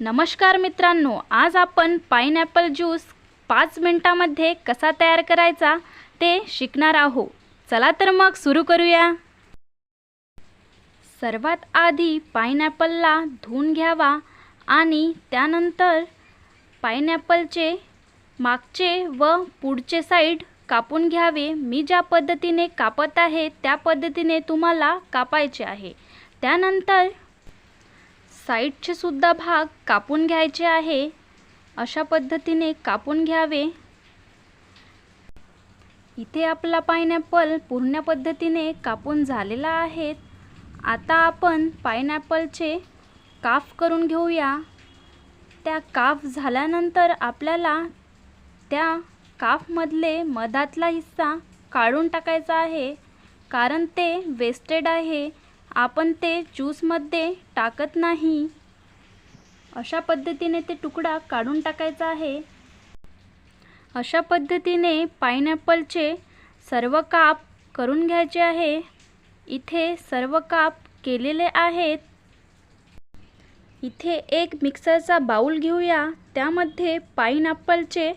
नमस्कार मित्रांनो आज आपण पाईनॲपल ज्यूस पाच मिनटामध्ये कसा तयार करायचा ते शिकणार आहो चला तर मग सुरू करूया. सर्वात आधी पाईनॲपलला धुवून घ्यावा आणि त्यानंतर पाईनॲपलचे मागचे व पुढचे साईड कापून घ्यावे. मी ज्या पद्धतीने कापत आहे त्या पद्धतीने तुम्हाला कापायचे आहे. त्यानंतर साईडचे सुद्धा भाग कापून घ्यायचे आहे. अशा पद्धतीने कापून घ्यावे. इथे आपला पायनॅपल पूर्ण पद्धतीने कापून झालेला आहे. आता आपण पायनॅपलचे काफ करून घेऊया. त्या काफ झाल्यानंतर आपल्याला त्या काफमधले मधातला हिस्सा काढून टाकायचा आहे. कारण ते वेस्टेड आहे. आपण ते ज्यूसमध्ये टाकत नाही. अशा पद्धतीने ते तुकडा काढून टाकायचा आहे. अशा पद्धतीने पायनॅपलचे सर्व काप करून घ्यायचे आहे. इथे सर्व काप केलेले आहेत. इथे एक मिक्सरचा बाऊल घेऊया. त्यामध्ये पाईनॲपलचे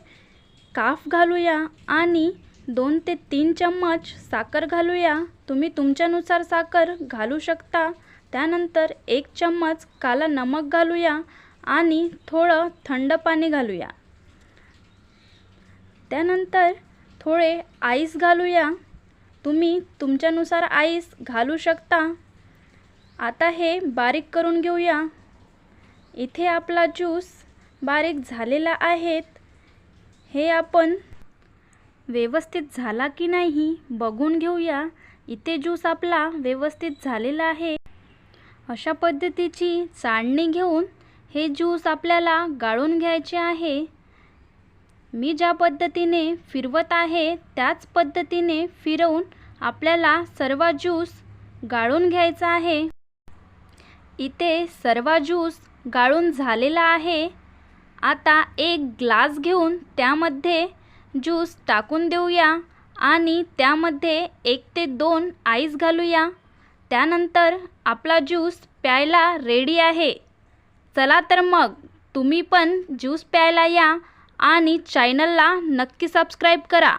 काफ घालूया आणि दोन ते तीन चम्मच साखर घालूया. तुम्ही तुमच्यानुसार साखर घालू शकता. त्यानंतर एक चम्मच काला नमक घालूया आणि थोडं थंड पाणी घालूया. त्यानंतर थोडे आईस घालूया. तुम्ही तुमच्यानुसार आईस घालू शकता. आता हे बारीक करून घेऊया. इथे आपला ज्यूस बारीक झालेला आहेत. हे आपण व्यवस्थित झाला की नाही बघून घेऊया. इथे ज्यूस आपला व्यवस्थित झालेला आहे. अशा पद्धतीची चाळणी घेऊन हे ज्यूस आपल्याला गाळून घ्यायचे आहे. मी ज्या पद्धतीने फिरवत आहे त्याच पद्धतीने फिरवून आपल्याला सर्व ज्यूस गाळून घ्यायचा आहे. इथे सर्व ज्यूस गाळून झालेला आहे. आता एक ग्लास घेऊन त्यामध्ये ज्यूस टाकून देऊया. आणि त्यामध्ये एक ते दोन आईस घालूया. त्यानंतर आपला ज्यूस प्यायला रेडी आहे. चला तर मग तुम्ही पण ज्यूस प्यायला या आणि चॅनलला नक्की सबस्क्राईब करा.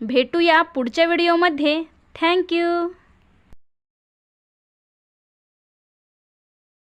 भेटूया पुढच्या व्हिडिओमध्ये थँक्यू